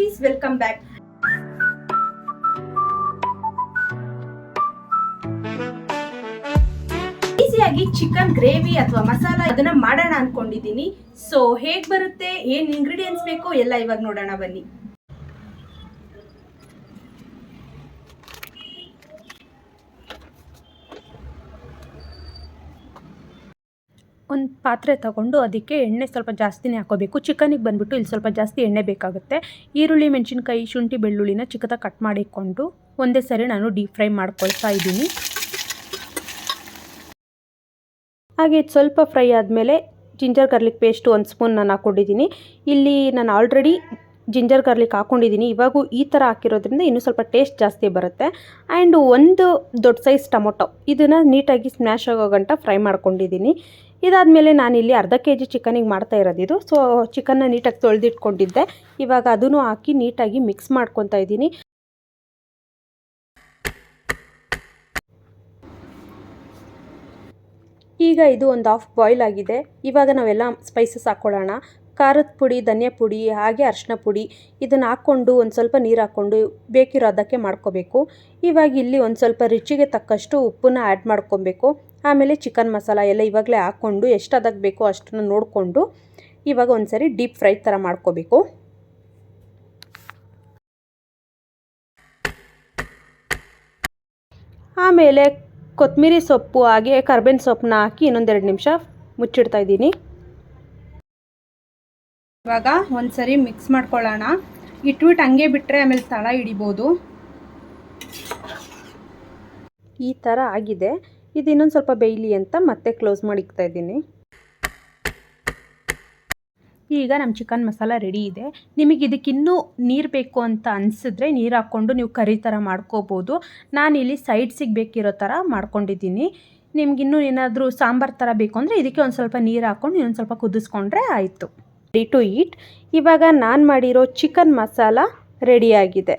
Guys welcome back ಈಸಿಯಾಗಿ chicken gravy ಅಥವಾ ಮಸಾಲ ಅದನ್ನ ಮಾಡೋಣ ಅನ್ಕೊಂಡಿದ್ದೀನಿ. ಸೊ ಹೇಗ್ ಬರುತ್ತೆ, ಏನ್ ಇಂಗ್ರೀಡಿಯೆಂಟ್ಸ್ ಬೇಕೋ ಎಲ್ಲ ಇವಾಗ ನೋಡೋಣ ಬನ್ನಿ. ಒಂದು ಪಾತ್ರೆ ತಗೊಂಡು ಅದಕ್ಕೆ ಎಣ್ಣೆ ಸ್ವಲ್ಪ ಜಾಸ್ತಿನೇ ಹಾಕೋಬೇಕು. ಚಿಕನಿಗೆ ಬಂದುಬಿಟ್ಟು ಇಲ್ಲಿ ಸ್ವಲ್ಪ ಜಾಸ್ತಿ ಎಣ್ಣೆ ಬೇಕಾಗುತ್ತೆ. ಈರುಳ್ಳಿ, ಮೆಣಸಿನ್ಕಾಯಿ, ಶುಂಠಿ, ಬೆಳ್ಳುಳ್ಳಿನ ಚಿಕ್ಕದಾಗಿ ಕಟ್ ಮಾಡಿಕೊಂಡು ಒಂದೇ ಸರಿ ನಾನು ಡೀಪ್ ಫ್ರೈ ಮಾಡ್ಕೊಳ್ತಾ ಇದ್ದೀನಿ. ಹಾಗೆ ಸ್ವಲ್ಪ ಫ್ರೈ ಆದಮೇಲೆ ಜಿಂಜರ್ ಗಾರ್ಲಿಕ್ ಪೇಸ್ಟ್ ಒಂದು ಸ್ಪೂನ್ ನಾನು ಹಾಕ್ಕೊಂಡಿದ್ದೀನಿ ಇಲ್ಲಿ ನಾನು ಆಲ್ರೆಡಿ ಜಿಂಜರ್ ಗಾರ್ಲಿಕ್ ಹಾಕ್ಕೊಂಡಿದ್ದೀನಿ ಇವಾಗೂ ಈ ಥರ ಹಾಕಿರೋದ್ರಿಂದ ಇನ್ನೂ ಸ್ವಲ್ಪ ಟೇಸ್ಟ್ ಜಾಸ್ತಿ ಬರುತ್ತೆ. ಆ್ಯಂಡ್ ಒಂದು ದೊಡ್ಡ ಸೈಜ್ ಟೊಮೊಟೊ. ಇದನ್ನು ನೀಟಾಗಿ ಸ್ಮ್ಯಾಶ್ ಆಗೋ ಗಂಟ ಫ್ರೈ ಮಾಡ್ಕೊಂಡಿದ್ದೀನಿ ಇದಾದಮೇಲೆ ನಾನಿಲ್ಲಿ ಅರ್ಧ ಕೆ ಜಿ ಚಿಕನಿಗೆ ಮಾಡ್ತಾ ಇರೋದು ಇದು. ಸೊ, ಚಿಕನ್ನ ನೀಟಾಗಿ ತೊಳೆದಿಟ್ಕೊಂಡಿದ್ದೆ. ಇವಾಗ ಅದನ್ನು ಹಾಕಿ ನೀಟಾಗಿ ಮಿಕ್ಸ್ ಮಾಡ್ಕೊತಾ ಇದ್ದೀನಿ. ಈಗ ಇದು ಒಂದು ಹಾಫ್ ಬಾಯ್ಲ್ ಆಗಿದೆ. ಇವಾಗ ನಾವೆಲ್ಲ ಸ್ಪೈಸಸ್ ಹಾಕ್ಕೊಳ್ಳೋಣ ಖಾರದ ಪುಡಿ, ಧನಿಯಾ ಪುಡಿ, ಹಾಗೆ ಅರಿಶಿನ ಪುಡಿ ಇದನ್ನು ಹಾಕ್ಕೊಂಡು ಒಂದು ಸ್ವಲ್ಪ ನೀರು ಹಾಕ್ಕೊಂಡು ಬೇಕಿರೋ ಅದಕ್ಕೆ ಮಾಡ್ಕೋಬೇಕು. ಇವಾಗ ಇಲ್ಲಿ ಒಂದು ಸ್ವಲ್ಪ ರುಚಿಗೆ ತಕ್ಕಷ್ಟು ಉಪ್ಪನ್ನ ಆ್ಯಡ್ ಮಾಡ್ಕೊಬೇಕು. ಆಮೇಲೆ ಚಿಕನ್ ಮಸಾಲ ಎಲ್ಲ ಇವಾಗಲೇ ಹಾಕ್ಕೊಂಡು ಎಷ್ಟು ಅದಕ್ಕೆ ಬೇಕೋ ಅಷ್ಟನ್ನು ನೋಡಿಕೊಂಡು ಇವಾಗ ಒಂದು ಸರಿ ಡೀಪ್ ಫ್ರೈ ಥರ ಮಾಡ್ಕೋಬೇಕು. ಆಮೇಲೆ ಕೊತ್ತಂಬರಿ ಸೊಪ್ಪು ಹಾಗೆ ಕರ್ಬೇವಿನ ಸೊಪ್ಪನ್ನ ಹಾಕಿ ಇನ್ನೊಂದೆರಡು ನಿಮಿಷ ಮುಚ್ಚಿಡ್ತಾ ಇದ್ದೀನಿ. ಇವಾಗ ಒಂದ್ಸರಿ ಮಿಕ್ಸ್ ಮಾಡ್ಕೊಳ್ಳೋಣ. ಇಟ್ಬಿಟ್ಟು ಹಂಗೆ ಬಿಟ್ಟರೆ ಆಮೇಲೆ ತಳ ಹಿಡಿಬೋದು. ಈ ಥರ ಆಗಿದೆ. ಇದು ಇನ್ನೊಂದು ಸ್ವಲ್ಪ ಬೇಯಲಿ ಅಂತ ಮತ್ತೆ ಕ್ಲೋಸ್ ಮಾಡಿ ಇಕ್ತಾ ಇದ್ದೀನಿ. ಈಗ ನಮ್ಮ ಚಿಕನ್ ಮಸಾಲ ರೆಡಿ ಇದೆ. ನಿಮಗೆ ಇದಕ್ಕಿನ್ನೂ ನೀರು ಬೇಕು ಅಂತ ಅನಿಸಿದ್ರೆ ನೀರು ಹಾಕ್ಕೊಂಡು ನೀವು ಕರಿ ಥರ ಮಾಡ್ಕೋಬೋದು. ನಾನಿಲ್ಲಿ ಸೈಡ್ಸಿಗೆ ಬೇಕಿರೋ ಥರ ಮಾಡ್ಕೊಂಡಿದ್ದೀನಿ. ನಿಮ್ಗಿನ್ನೂ ಏನಾದರೂ ಸಾಂಬಾರು ಥರ ಬೇಕು ಅಂದರೆ ಇದಕ್ಕೆ ಒಂದು ಸ್ವಲ್ಪ ನೀರು ಹಾಕ್ಕೊಂಡು ಇನ್ನೊಂದು ಸ್ವಲ್ಪ ಕುದಿಸ್ಕೊಂಡ್ರೆ ಆಯಿತು. ರೆಡಿ ಟು ಈಟ್ ಇವಾಗ ನಾನು ಮಾಡಿರೋ ಚಿಕನ್ ಮಸಾಲ ರೆಡಿಯಾಗಿದೆ